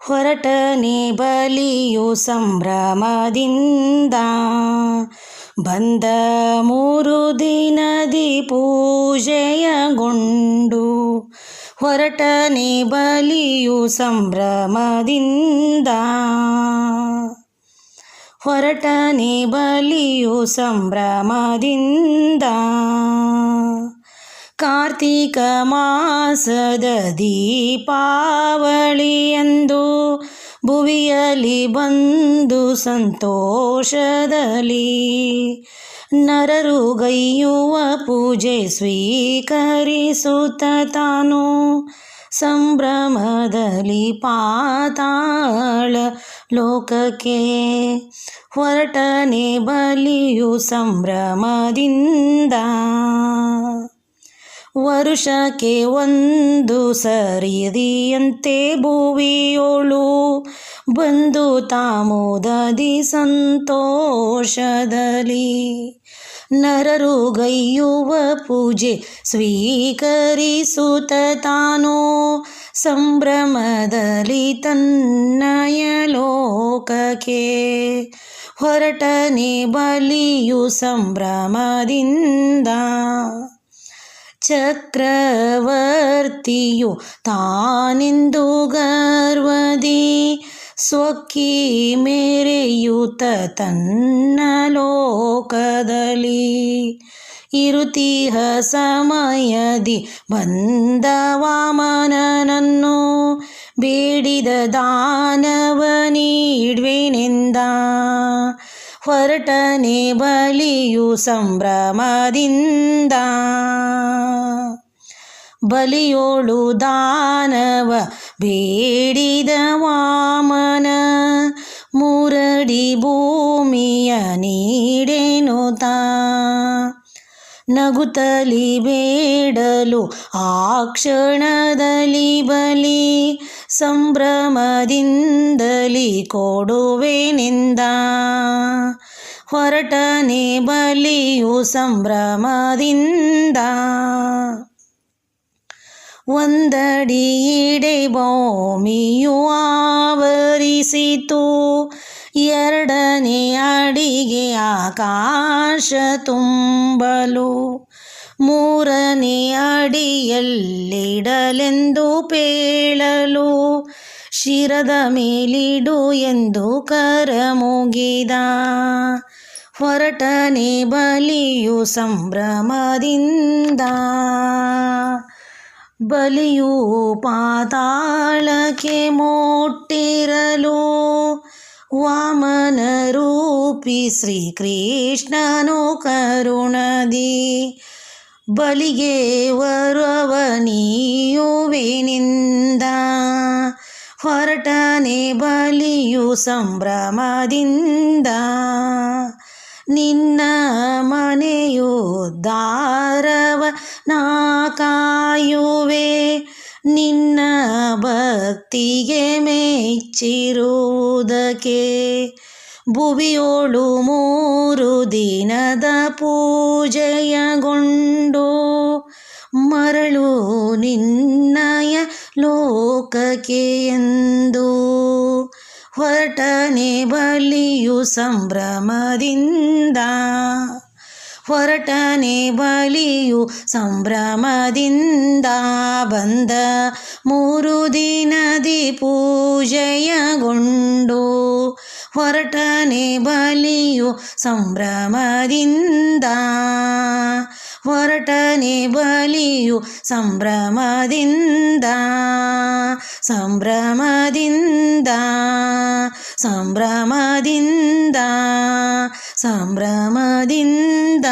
ಹೊರಟನೆ ಬಲಿಯು ಸಂಭ್ರಮದಿಂದ ಬಂದ ಮೂರು ದಿನದಿ ಪೂಜೆಯಗೊಂಡು ಹೊರಟನೆ ಬಲಿಯು ಸಂಭ್ರಮದಿಂದ ಹೊರಟನೆ ಬಲಿಯು ಸಂಭ್ರಮದಿಂದ ಕಾರ್ತಿಕ ಮಾಸದ ದೀಪಾವಳಿಯಂದು ಭುವಿಯಲಿ ಬಂದು ಸಂತೋಷದಲ್ಲಿ ನರರು ಗೈಯುವ ಪೂಜೆ ಸ್ವೀಕರಿಸುತ್ತ ತಾನು ಸಂಭ್ರಮದಲ್ಲಿ ಪಾತಾಳ ಲೋಕಕ್ಕೆ ಹೊರಟನೆ ಬಲಿಯು ಸಂಭ್ರಮದಿಂದ ವರುಷಕ್ಕೆ ಒಂದು ಸರಿದಿಯಂತೆ ಭುವಿಯೋಳು ಬಂದು ತಾಮೋದದಿ ಸಂತೋಷದಲ್ಲಿ. ನರರು ಗೈಯುವ ಪೂಜೆ ಸ್ವೀಕರಿಸುತ್ತ ತಾನು ಸಂಭ್ರಮದಲ್ಲಿ ತನ್ನಯ ಲೋಕಕ್ಕೆ. ಹೊರಟನೆ ಬಲಿಯು ಸಂಭ್ರಮದಿಂದ ಚಕ್ರವರ್ತಿಯು ತಾನೆಂದು ಗರ್ವದಿ ಸ್ವಕ್ಕಿ ಮೇರೆಯುತ ತನ್ನ ಲೋಕದಲ್ಲಿ ಇರುತಿಹ ಸಮಯದಿ ಬಂದ ವಾಮನನನ್ನು ಬೇಡಿದ ದಾನವ ನೀಡ್ವೆನೆಂದ ಹೊರಟನೆ ಬಲಿಯು ಸಂಭ್ರಮದಿಂದ ಬಲಿಯೋಳು ದಾನವ ಬೇಡಿದ ವಾಮನ ಮುರಡಿ ಭೂಮಿಯ ನೀಡೇನು ತಾ. ನಗುತಲಿ ಬೇಡಲು ಆ ಕ್ಷಣದಲ್ಲಿ ಬಲಿ ಸಂಭ್ರಮದಿಂದಲಿ ಕೊಡುವೆನೆಂದ. ಹೊರಟನೆ ಬಲಿಯು ಸಂಭ್ರಮದಿಂದ. ಒಂದಡಿ ಇಡೆ ಭೂಮಿಯು ಆವರಿಸಿತು. ಎರಡನೇ ಅಡಿಗೆ ಆಕಾಶ ತುಂಬಲು. ಮೂರನೇ ಅಡಿಯಲ್ಲಿಡಲೆಂದು ಪೇಳಲು. ಶಿರದ ಮೇಲಿಡು ಎಂದು ಕರ ಮುಗಿದ. ಹೊರಟನೆ ಬಲಿಯು ಸಂಭ್ರಮದಿಂದ ಬಲಿಯು ಪಾತಾಳಕ್ಕೆ ಮುಟ್ಟಿರಲು ವಾಮನ ರೂಪಿ ಶ್ರೀಕೃಷ್ಣನು ಕರುಣದಿ. ಬಲಿಗೆ ವರವನಿಯುವೆನಿಂದ ಹೊರಟನೆ ಬಲಿಯು ಸಂಭ್ರಮದಿಂದ. ನಿನ್ನ ಮನೆಯು ದಾರವ ನಾ ಕಾಯುವೆ. ನಿನ್ನ ಭಕ್ತಿಗೆ ಮೆಚ್ಚಿರುವುದಕ್ಕೆ ಭುವಿಯೋಳು ಮೂರು ದಿನದ ಪೂಜೆಯಗೊಂಡು ಮರಳು ನಿನ್ನಯ ಲೋಕಕ್ಕೆ ಎಂದು ಹೊರಟನೆ ಬಲಿಯು ಸಂಭ್ರಮದಿಂದ. ಹೊರಟನೆ ಬಲಿಯು ಸಂಭ್ರಮದಿಂದ ಬಂದ ಮೂರು ದಿನದಿ ಪೂಜೆಯಗೊಂಡು ಹೊರಟನೆ ಬಲಿಯು ಸಂಭ್ರಮದಿಂದ. ಹೊರಟನೆ ಬಲಿಯು ಸಂಭ್ರಮದಿಂದ ಸಂಭ್ರಮದಿಂದ ಸಂಭ್ರಮದಿಂದ ಸಂಭ್ರಮದಿಂದ.